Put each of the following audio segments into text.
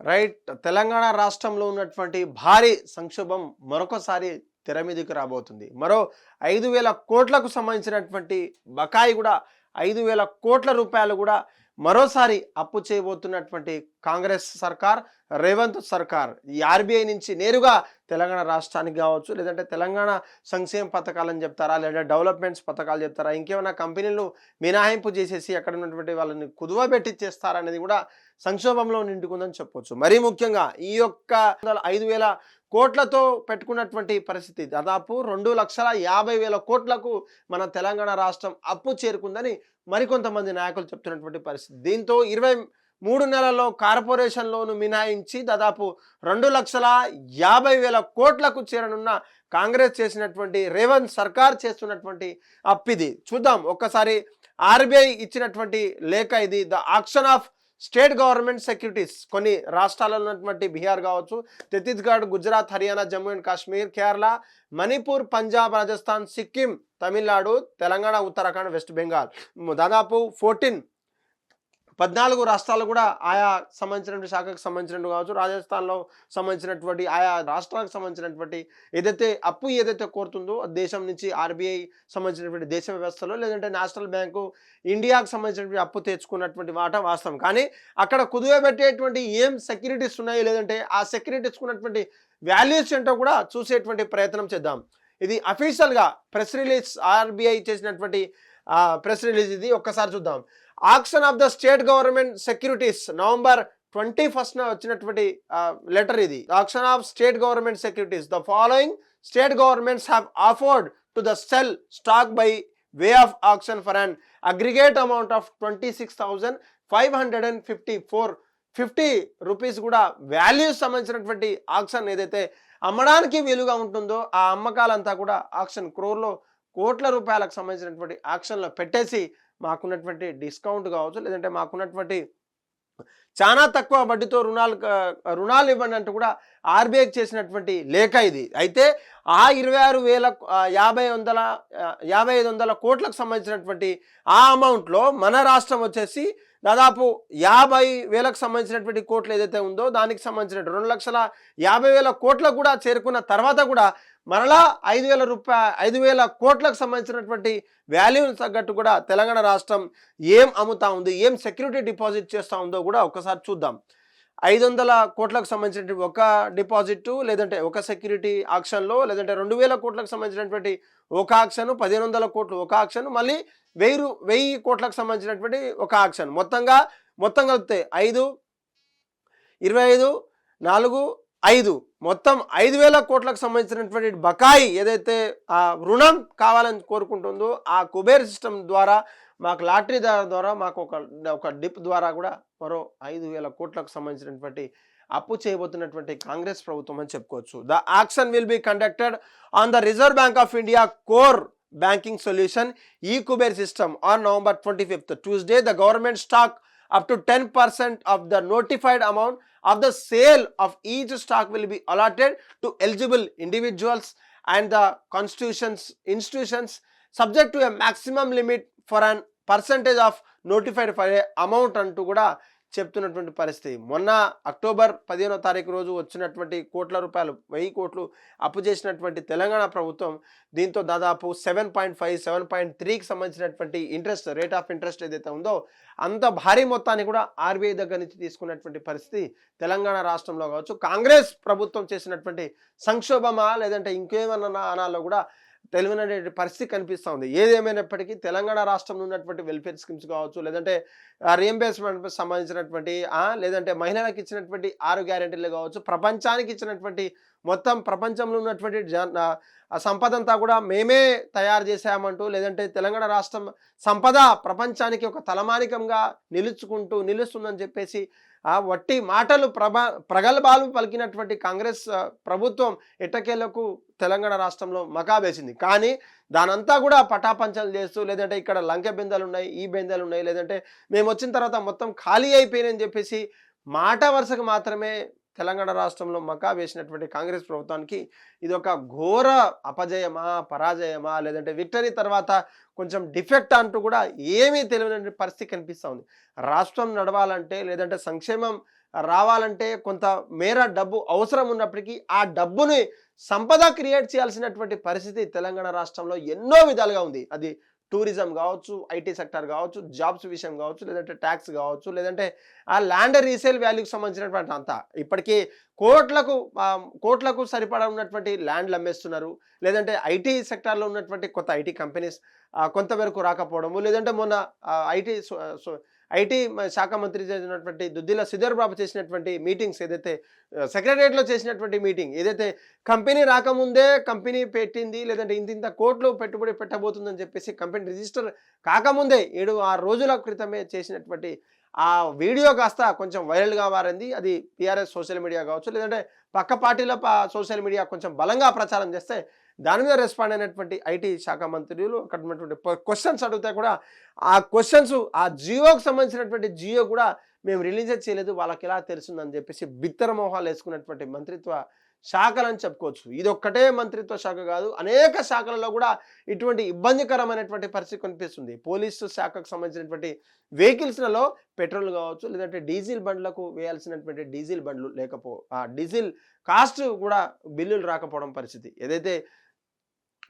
Right. Telangana రాష్ట్రంలో ఉన్నటువంటి భారీ సంక్షోభం మరొకసారి తెర మీదకి రాబోతుంది. మరో ఐదు వేల కోట్లకు సంబంధించినటువంటి బకాయి కూడా ఐదు వేల కోట్ల రూపాయలు కూడా మరోసారి అప్పు చేయబోతున్నటువంటి కాంగ్రెస్ సర్కార్ రేవంత్ సర్కార్. ఈ ఆర్బీఐ నుంచి నేరుగా తెలంగాణ రాష్ట్రానికి కావచ్చు లేదంటే తెలంగాణ సంక్షేమ పథకాలని చెప్తారా లేదా డెవలప్మెంట్స్ పథకాలు చెప్తారా ఇంకేమైనా కంపెనీలు మినహాయింపు చేసేసి అక్కడ ఉన్నటువంటి వాళ్ళని కుదువ పెట్టిచ్చేస్తారా అనేది కూడా సంక్షోభంలో నిండుకుందని చెప్పొచ్చు. మరీ ముఖ్యంగా ఈ యొక్క ఐదు వేల కోట్లతో పెట్టుకున్నటువంటి పరిస్థితి. దాదాపు రెండు లక్షల యాభై వేల కోట్లకు మన తెలంగాణ రాష్ట్రం అప్పు చేరుకుందని మరికొంతమంది నాయకులు చెప్తున్నటువంటి పరిస్థితి. దీంతో ఇరవై మూడు నెలల్లో కార్పొరేషన్ లోను మినహాయించి దాదాపు రెండు లక్షల యాభై వేల కోట్లకు చేరనున్న కాంగ్రెస్ చేసినటువంటి రేవంత్ సర్కార్ చేస్తున్నటువంటి అప్పిది. చూద్దాం ఒక్కసారి ఆర్బీఐ ఇచ్చినటువంటి లేఖ ఇది. The auction of state government securities కొన్ని రాష్ట్రాలలో ఉన్నటువంటి బీహార్ కావచ్చు ఛత్తీస్గఢ్ గుజరాత్ హర్యానా జమ్మూ అండ్ కాశ్మీర్ కేరళ మణిపూర్ పంజాబ్ రాజస్థాన్ సిక్కిం తమిళనాడు తెలంగాణ ఉత్తరాఖండ్ వెస్ట్ బెంగాల్. దాదాపు ఫోర్టీన్ పద్నాలుగు రాష్ట్రాలు కూడా ఆయా సంబంధించినటువంటి శాఖకు సంబంధించినట్టు కావచ్చు రాజస్థాన్లో సంబంధించినటువంటి ఆయా రాష్ట్రాలకు సంబంధించినటువంటి ఏదైతే అప్పు ఏదైతే కోరుతుందో దేశం నుంచి ఆర్బీఐ సంబంధించినటువంటి దేశ వ్యవస్థలో లేదంటే నేషనల్ బ్యాంకు ఇండియాకు సంబంధించినటువంటి అప్పు తెచ్చుకున్నటువంటి మాట వాస్తవం. కానీ అక్కడ కుదువబెట్టేటువంటి ఏం సెక్యూరిటీస్ ఉన్నాయి లేదంటే ఆ సెక్యూరిటీస్ ఉన్నటువంటి వాల్యూస్ ఏంటో కూడా చూసేటువంటి ప్రయత్నం చేద్దాం. ఇది అఫీషియల్గా ప్రెస్ రిలీజ్ ఆర్బీఐ చేసినటువంటి ప్రెస్ రిలీజ్ ఇది. ఒక్కసారి చూద్దాం. Auction of the state government securities November twenty ఫస్ట్న వచ్చినటువంటి లెటర్ ఇది. Auction of state government securities. The following state governments have offered to the sell stock by way of auction for an aggregate amount of twenty six thousand five hundred and fifty four fifty rupees కూడా values సంబంధించినటువంటి ఆక్షన్ ఏదైతే అమ్మడానికి వీలుగా ఉంటుందో ఆ అమ్మకాలంతా కూడా auction క్రోర్లో కోట్ల రూపాయలకు సంబంధించినటువంటి ఆక్షన్లో పెట్టేసి మాకున్నటువంటి డిస్కౌంట్ కావచ్చు లేదంటే మాకున్నటువంటి చాలా తక్కువ వడ్డీతో రుణాలు రుణాలు ఇవ్వండి అంటూ కూడా ఆర్బీఐకి చేసినటువంటి లేఖ ఇది. అయితే ఆ ఇరవై ఆరు వేల యాభై వందల యాభై ఐదు వందల కోట్లకు సంబంధించినటువంటి ఆ అమౌంట్లో మన రాష్ట్రం వచ్చేసి దాదాపు యాభై వేలకు సంబంధించినటువంటి కోట్లు ఏదైతే ఉందో దానికి సంబంధించిన రెండు లక్షల యాభై వేల కోట్లకు కూడా చేరుకున్న తర్వాత కూడా మరలా ఐదు వేల రూపాయ ఐదు వేల కోట్లకు సంబంధించినటువంటి వాల్యూని తగ్గట్టు కూడా తెలంగాణ రాష్ట్రం ఏం అమ్ముతా ఉంది ఏం సెక్యూరిటీ డిపాజిట్ చేస్తూ ఉందో కూడా ఒకసారి చూద్దాం. ఐదు వందల కోట్లకు సంబంధించినటువంటి ఒక డిపాజిట్ లేదంటే ఒక సెక్యూరిటీ ఆక్షన్లో లేదంటే రెండు వేల కోట్లకు సంబంధించినటువంటి ఒక ఆక్షన్ పదిహేను వందల కోట్లు ఒక ఆక్షన్ మళ్ళీ వెయ్యి వెయ్యి కోట్లకు సంబంధించినటువంటి ఒక ఆక్షన్. మొత్తంగా మొత్తం కలిపితే ఐదు ఇరవై ఐదు నాలుగు ఐదు. మొత్తం ఐదు వేల కోట్లకు సంబంధించినటువంటి బకాయి ఏదైతే ఆ రుణం కావాలని కోరుకుంటుందో ఆ కుబేర్ సిస్టమ్ ద్వారా మాకు లాటరీ ద్వారా ద్వారా మాకు ఒక ఒక డిప్ ద్వారా కూడా మరో ఐదు వేల కోట్లకు సంబంధించినటువంటి అప్పు చేయబోతున్నటువంటి కాంగ్రెస్ ప్రభుత్వం అని చెప్పుకోవచ్చు. The action will be conducted on the Reserve Bank of India core banking solution. E Kuber system on November twenty fifth Tuesday the government stock up to ten percent of the notified amount of the sale of each stock will be allotted to eligible individuals and the constitutions institutions subject to a maximum limit for an percentage of notified for a amount అంటూ కూడా చెప్తున్నటువంటి పరిస్థితి. మొన్న October పదిహేనో తారీఖు రోజు వచ్చినటువంటి కోట్ల రూపాయలు వెయ్యి కోట్లు అప్పు చేసినటువంటి తెలంగాణ ప్రభుత్వం దీంతో దాదాపు seven point five seven point త్రీకి సంబంధించినటువంటి ఇంట్రెస్ట్ రేట్ ఆఫ్ ఇంట్రెస్ట్ ఏదైతే ఉందో అంత భారీ మొత్తాన్ని కూడా ఆర్బీఐ దగ్గర నుంచి తీసుకున్నటువంటి పరిస్థితి తెలంగాణ రాష్ట్రంలో కావచ్చు. కాంగ్రెస్ ప్రభుత్వం చేసినటువంటి సంక్షోభమా లేదంటే ఇంకేమన్నా అనాలో కూడా తెలివినటువంటి పరిస్థితి కనిపిస్తూ ఉంది. ఏదేమైనప్పటికీ తెలంగాణ రాష్ట్రంలో ఉన్నటువంటి వెల్ఫేర్ స్కీమ్స్ కావచ్చు లేదంటే రీఎంబర్స్మెంట్ సంబంధించినటువంటి లేదంటే మహిళలకు ఇచ్చినటువంటి ఆరు గ్యారెంటీలు కావచ్చు ప్రపంచానికి ఇచ్చినటువంటి మొత్తం ప్రపంచంలో ఉన్నటువంటి సంపద అంతా కూడా మేమే తయారు చేసామంటూ లేదంటే తెలంగాణ రాష్ట్రం సంపద ప్రపంచానికి ఒక తలమానికంగా నిలుచుకుంటూ నిలుస్తుందని చెప్పేసి ఆ వట్టి మాటలు ప్రభ ప్రగల్భాలు పలికినటువంటి కాంగ్రెస్ ప్రభుత్వం ఎట్టకేలకు తెలంగాణ రాష్ట్రంలో మకాబేసింది కానీ దానంతా కూడా పటాపంచలు చేస్తూ లేదంటే ఇక్కడ లంకె బెందలు ఉన్నాయి ఈ బెందలు ఉన్నాయి లేదంటే మేము వచ్చిన తర్వాత మొత్తం ఖాళీ అయిపోయినాయని చెప్పేసి మాట వరుసకు మాత్రమే తెలంగాణ రాష్ట్రంలో మకా వేసినటువంటి కాంగ్రెస్ ప్రభుత్వానికి ఇది ఒక ఘోర అపజయమా పరాజయమా లేదంటే విక్టరీ తర్వాత కొంచెం డిఫెక్ట్ అంటూ కూడా ఏమీ తెలియని పరిస్థితి కనిపిస్తూ ఉంది. రాష్ట్రం నడవాలంటే లేదంటే సంక్షేమం రావాలంటే కొంత మేర డబ్బు అవసరం ఉన్నప్పటికీ ఆ డబ్బుని సంపద క్రియేట్ చేయాల్సినటువంటి పరిస్థితి తెలంగాణ రాష్ట్రంలో ఎన్నో విధాలుగా ఉంది. అది టూరిజం కావచ్చు ఐటీ సెక్టర్ కావచ్చు జాబ్స్ విషయం కావచ్చు లేదంటే ట్యాక్స్ కావచ్చు లేదంటే ఆ ల్యాండ్ రీసేల్ వాల్యూకి సంబంధించినటువంటి అంతా. ఇప్పటికీ కోట్లకు కోట్లకు సరిపడా ఉన్నటువంటి ల్యాండ్లు అమ్మేస్తున్నారు. లేదంటే ఐటీ సెక్టార్లో ఉన్నటువంటి కొత్త ఐటీ కంపెనీస్ కొంతవరకు రాకపోవడము లేదంటే మొన్న ఐటీ ఐటీ శాఖ మంత్రి చేసినటువంటి దుద్దిల సుధీర్ బాబు చేసినటువంటి మీటింగ్స్ ఏదైతే సెక్రటరియట్లో చేసినటువంటి మీటింగ్ ఏదైతే కంపెనీ రాకముందే కంపెనీ పెట్టింది లేదంటే ఇంత ఇంత కోట్లు పెట్టుబడి పెట్టబోతుందని చెప్పేసి కంపెనీ రిజిస్టర్ కాకముందే ఏడు ఆరు రోజుల క్రితమే చేసినటువంటి ఆ వీడియో కాస్త కొంచెం వైరల్గా మారింది అది టీఆర్ఎస్ సోషల్ మీడియా కావచ్చు లేదంటే పక్క పార్టీల సోషల్ మీడియా కొంచెం బలంగా ప్రచారం చేస్తే దాని మీద రెస్పాండ్ అయినటువంటి ఐటీ శాఖ మంత్రులు అక్కడ ఉన్నటువంటి క్వశ్చన్స్ అడిగితే కూడా ఆ క్వశ్చన్స్ ఆ జియోకి సంబంధించినటువంటి జియో కూడా మేము రిలీజ్ చేయలేదు వాళ్ళకి ఎలా తెలుసుందని చెప్పేసి బిత్తర మోహాలు వేసుకున్నటువంటి మంత్రిత్వ శాఖలని చెప్పుకోవచ్చు. ఇది ఒక్కటే మంత్రిత్వ శాఖ కాదు అనేక శాఖలలో కూడా ఇటువంటి ఇబ్బందికరమైనటువంటి పరిస్థితి కనిపిస్తుంది. పోలీసు శాఖకు సంబంధించినటువంటి వెహికల్స్లలో పెట్రోల్ కావచ్చు లేదంటే డీజిల్ బండ్లకు వేయాల్సినటువంటి డీజిల్ బండ్లు లేకపో ఆ డీజిల్ కాస్ట్ కూడా బిల్లులు రాకపోవడం పరిస్థితి. ఏదైతే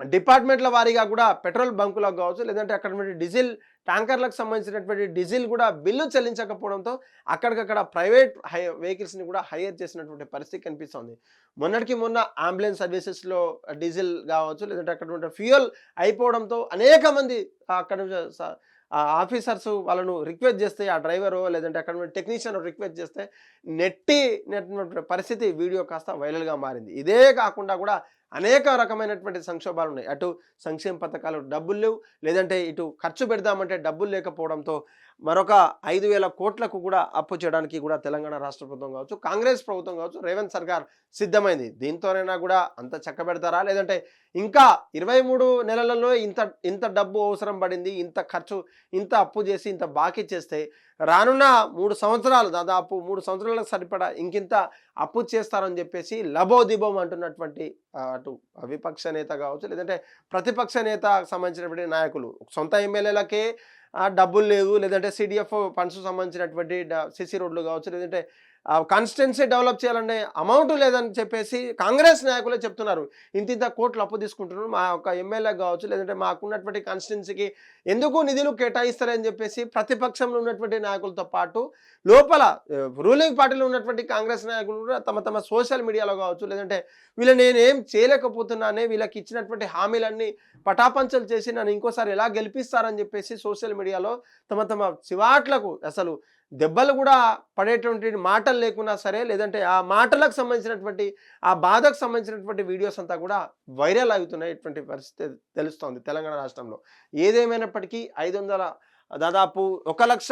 డిపార్ట్మెంట్ల వారీగా కూడా పెట్రోల్ బంకులకు కావచ్చు లేదంటే అక్కడ డీజిల్ ట్యాంకర్లకు సంబంధించినటువంటి డీజిల్ కూడా బిల్లు చెల్లించకపోవడంతో అక్కడికక్కడ ప్రైవేట్ హై వెహికల్స్ని కూడా హైయర్ చేసినటువంటి పరిస్థితి కనిపిస్తుంది. మొన్నటికి మొన్న అంబులెన్స్ సర్వీసెస్లో డీజిల్ కావచ్చు లేదంటే అక్కడ ఫ్యూయల్ అయిపోవడంతో అనేక మంది అక్కడ ఆఫీసర్స్ వాళ్ళను రిక్వెస్ట్ చేస్తే ఆ డ్రైవరు లేదంటే అక్కడ టెక్నీషియన్ రిక్వెస్ట్ చేస్తే నెట్టి నెట్టినటువంటి పరిస్థితి వీడియో కాస్త వైరల్గా మారింది. ఇదే కాకుండా కూడా అనేక రకమైనటువంటి సంక్షోభాలు ఉన్నాయి. అటు సంక్షేమ పథకాలు డబ్బులు లేవు లేదంటే ఇటు ఖర్చు పెడదామంటే డబ్బులు లేకపోవడంతో మరొక ఐదు వేల కోట్లకు కూడా అప్పు చేయడానికి కూడా తెలంగాణ రాష్ట్ర ప్రభుత్వం కావచ్చు కాంగ్రెస్ ప్రభుత్వం కావచ్చు రేవంత్ సర్కార్ సిద్ధమైంది. దీంతోనైనా కూడా అంత చక్క పెడతారా? లేదంటే ఇంకా ఇరవై మూడు నెలలలో ఇంత ఇంత డబ్బు అవసరం పడింది ఇంత ఖర్చు ఇంత అప్పు చేసి ఇంత బాకీ చేస్తే రానున్న మూడు సంవత్సరాలు దాదాపు మూడు సంవత్సరాలకు సరిపడా ఇంకింత అప్పు చేస్తారని చెప్పేసి లబోదిబోం అంటున్నటువంటి అటు విపక్ష నేత కావచ్చు లేదంటే ప్రతిపక్ష నేత సంబంధించినటువంటి నాయకులు సొంత ఎమ్మెల్యేలకే డబ్బులు లేదు లేదంటే సిడిఎఫ్ ఫండ్స్ సంబంధించినటువంటి సిసి రోడ్లు కావచ్చు లేదంటే కాన్స్టిట్యున్సీ డెవలప్ చేయాలనే అమౌంట్ లేదని చెప్పేసి కాంగ్రెస్ నాయకులే చెప్తున్నారు. ఇంత ఇంత కోట్లు అప్పు తీసుకుంటున్నారు. మా యొక్క ఎమ్మెల్యే కావచ్చు లేదంటే మాకున్నటువంటి కాన్స్టిట్యున్సీకి ఎందుకు నిధులు కేటాయిస్తారని చెప్పేసి ప్రతిపక్షంలో ఉన్నటువంటి నాయకులతో పాటు లోపల రూలింగ్ పార్టీలో ఉన్నటువంటి కాంగ్రెస్ నాయకులు కూడా తమ తమ సోషల్ మీడియాలో కావచ్చు లేదంటే వీళ్ళు నేనేం చేయలేకపోతున్నానే వీళ్ళకి ఇచ్చినటువంటి హామీలన్నీ పటాపంచలు చేసి నన్ను ఇంకోసారి ఎలా గెలిపిస్తారని చెప్పేసి సోషల్ మీడియాలో తమ తమ చివాట్లకు అసలు దెబ్బలు కూడా పడేటువంటి మాటలు లేకున్నా సరే లేదంటే ఆ మాటలకు సంబంధించినటువంటి ఆ బాధకు సంబంధించినటువంటి వీడియోస్ అంతా కూడా వైరల్ అవుతున్నాయి ఇటువంటి పరిస్థితి తెలుస్తోంది తెలంగాణ రాష్ట్రంలో. ఏదేమైనప్పటికీ ఐదు వందల దాదాపు ఒక లక్ష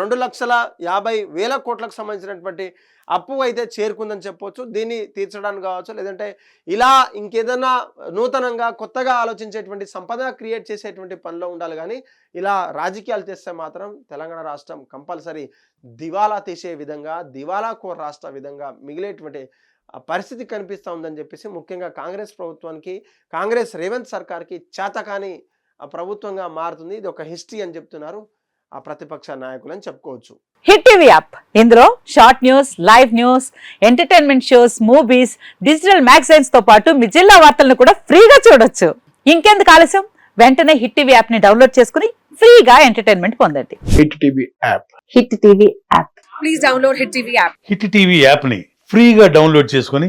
రెండు లక్షల యాభై వేల కోట్లకు సంబంధించినటువంటి అప్పు అయితే చేరుకుందని చెప్పొచ్చు. దీన్ని తీర్చడానికి కావచ్చు లేదంటే ఇలా ఇంకేదైనా నూతనంగా కొత్తగా ఆలోచించేటువంటి సంపద క్రియేట్ చేసేటువంటి పనిలో ఉండాలి కానీ ఇలా రాజకీయాలు చేస్తే మాత్రం తెలంగాణ రాష్ట్రం కంపల్సరీ దివాలా తీసే విధంగా దివాలా కోర్ రాష్ట్ర విధంగా మిగిలేటువంటి పరిస్థితి కనిపిస్తూ ఉందని చెప్పేసి ముఖ్యంగా కాంగ్రెస్ ప్రభుత్వానికి కాంగ్రెస్ రేవంత్ సర్కార్కి చేతకాని ప్రభుత్వంగా మారుతుంది. ఇది ఒక హిస్టరీ అని చెప్తున్నారు. ఆ ప్రతిపక్ష నాయకులు అని చెప్పుకోవచ్చు. Hit TV app. ఇందులో short news live news entertainment shows movies digital మ్యాగజైన్స్తో పాటు మీ జిల్లా వార్తలను కూడా ఫ్రీగా చూడొచ్చు. ఇంకెందుకు ఆలస్యం? వెంటనే హిట్ టీవీ యాప్ని డౌన్లోడ్ చేసుకుని ఫ్రీగా ఎంటర్టైన్మెంట్ పొందండి. Hit TV app. Hit TV app. Please download Hit TV app. Hit TV యాప్ని ఫ్రీగా డౌన్లోడ్ చేసుకొని